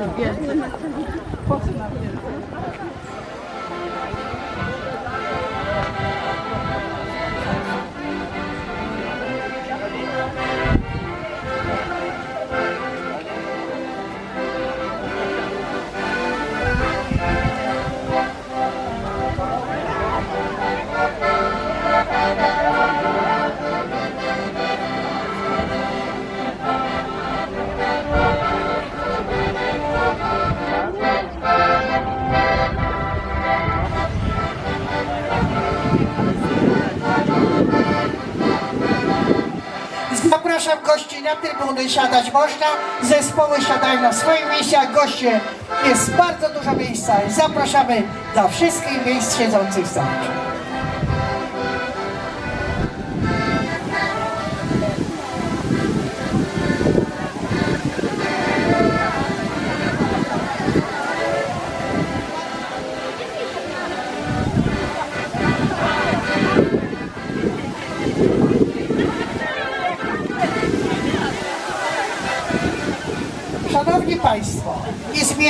Yes. Zapraszam gości na trybuny, siadać można. Zespoły siadają na swoich miejscach, goście jest bardzo dużo miejsca. Zapraszamy dla wszystkich miejsc siedzących starczy.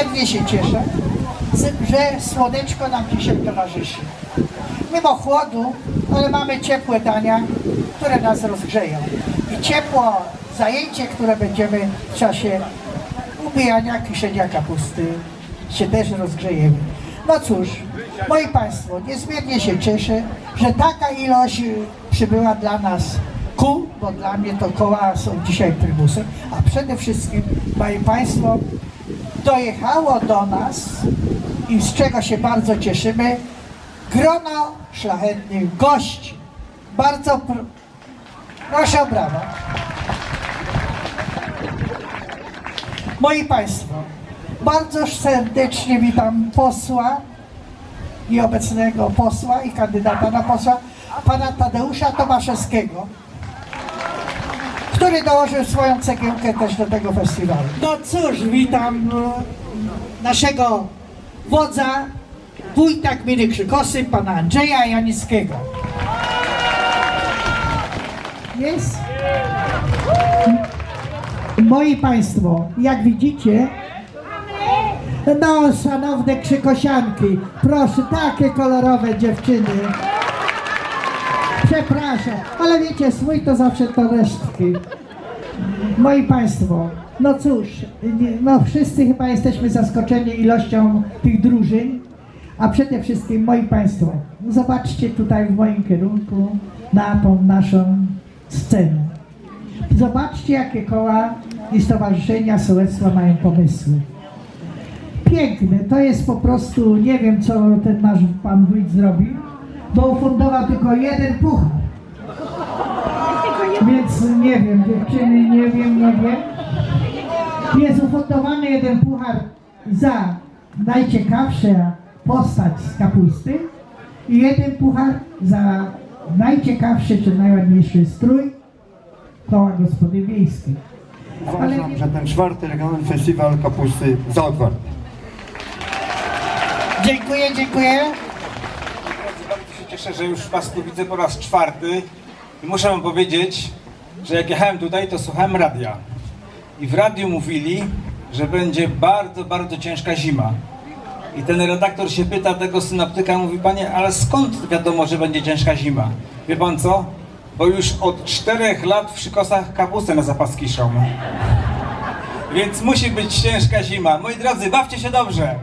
Niezmiernie się cieszę, że słoneczko nam dzisiaj towarzyszy. Mimo chłodu, ale mamy ciepłe dania, które nas rozgrzeją. I ciepło zajęcie, które będziemy w czasie ubijania, kiszenia kapusty, się też rozgrzejemy. No cóż, moi Państwo, niezmiernie się cieszę, że taka ilość przybyła dla nas kół, bo dla mnie to koła są dzisiaj prybusem, a przede wszystkim, moi Państwo, dojechało do nas i z czego się bardzo cieszymy, grono szlachetnych gości. Bardzo pr- proszę o brawa. Moi Państwo, bardzo serdecznie witam posła i obecnego posła i kandydata na posła, pana Tadeusza Tomaszewskiego, który dołożył swoją cegiełkę też do tego festiwalu. No cóż, witam e, naszego wodza, wójta gminy Krzykosy, pana Andrzeja Janickiego. Jest? Moi Państwo, jak widzicie, no szanowne krzykosianki, proszę, takie kolorowe dziewczyny. Przepraszam, ale wiecie, swój to zawsze to resztki. Moi Państwo, no cóż, no wszyscy chyba jesteśmy zaskoczeni ilością tych drużyn, a przede wszystkim, moi Państwo, zobaczcie tutaj w moim kierunku na tą naszą scenę. Zobaczcie, jakie koła i stowarzyszenia sołectwa mają pomysły. Piękne, to jest po prostu, nie wiem co ten nasz pan wójt zrobił, bo ufundował tylko jeden puchar. Więc nie wiem, dziewczyny, nie wiem, nie wiem. Jest ufundowany jeden puchar za najciekawsza postać z kapusty i jeden puchar za najciekawszy czy najładniejszy strój koła gospody wiejskiej. Uważam, że ten czwarty regionalny festiwal kapusty za otwarty. Dziękuję, dziękuję. Cieszę, że już Was tu widzę po raz czwarty i muszę Wam powiedzieć, że jak jechałem tutaj, to słuchałem radia. I w radiu mówili, że będzie bardzo, bardzo ciężka zima. I ten redaktor się pyta tego synoptyka, mówi, panie, ale skąd wiadomo, że będzie ciężka zima? Wie pan co? Bo już od czterech lat w przykosach kapustę na zapas kiszą. Więc musi być ciężka zima. Moi drodzy, bawcie się dobrze!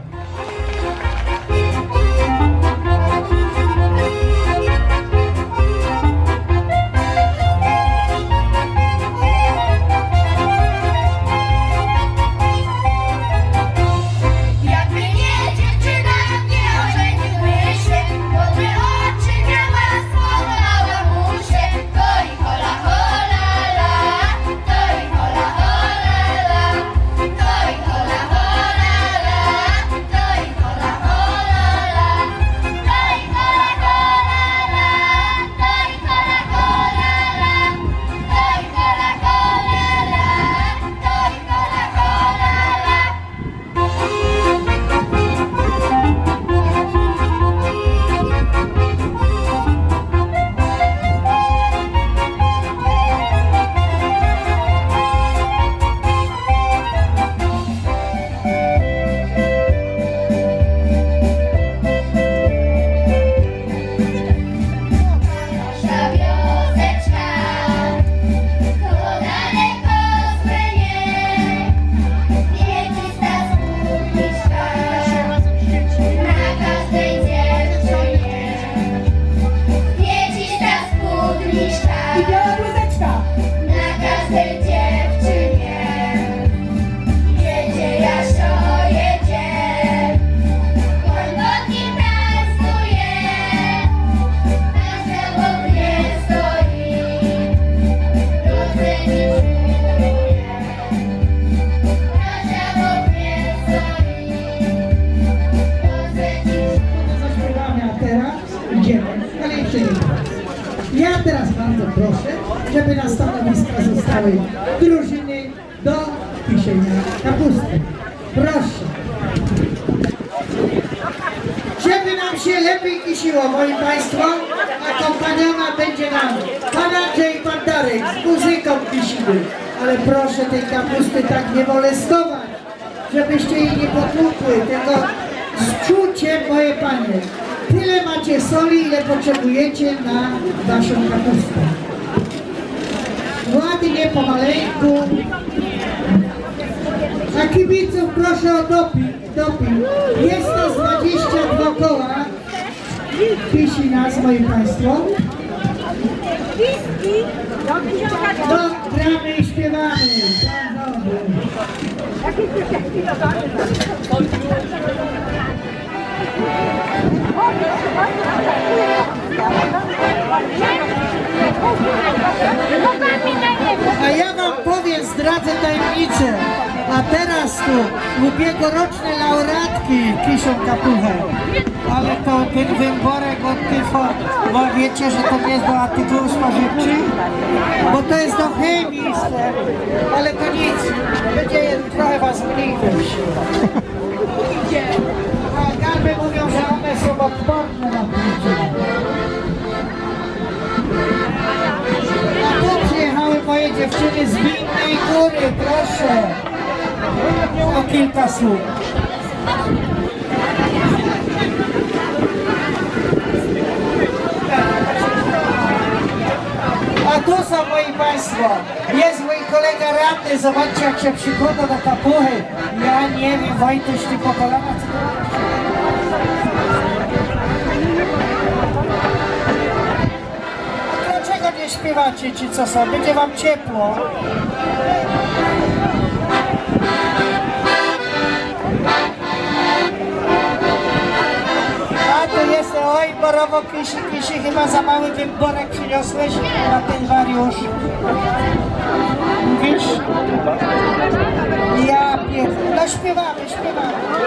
Żeby na stanowiska zostały drużyny do kisienia kapusty. Proszę. Żeby nam się lepiej kisiło, moi Państwo, akompaniowana będzie nam Pan Andrzej i Pan Darek z muzyką kisimy. Ale proszę tej kapusty tak nie molestować, żebyście jej nie potłukły, tylko z moje Panie. Tyle macie soli, ile potrzebujecie na Waszą kapustę. Ładnie, pomaleńku. A kibiców proszę o doping, doping. Jest z 22 koła. Kisi nas, moi Państwo. No, gramy i śpiewamy. Dzień dobry. Wam powiem, zdradzę tajemnicę. A teraz tu ubiegłoroczne laureatki kiszą kapuchę. Ale to ten wyborek od tyfo, bo wiecie, że to nie jest do artykułów spożywczych? Bo to jest do chemii, ale to nic. Będzie trochę was mniej garby mówią, że one są odporne na picie. Dziewczyny z Winnej Góry, proszę. O kilka słów. A tu są moi Państwo. Jest mój kolega radny, zobaczcie jak się przykłada do kapuchy. Ja nie wiem, Wojtuś, ty po kolanach co ty śpiewacie ci co są? Będzie wam ciepło. A tu jest, oj, borowo kisi, kisi, chyba za mały wyborek przyniosłeś na ten wariusz. Mówisz? Ja pierdolę. No śpiewamy, śpiewamy.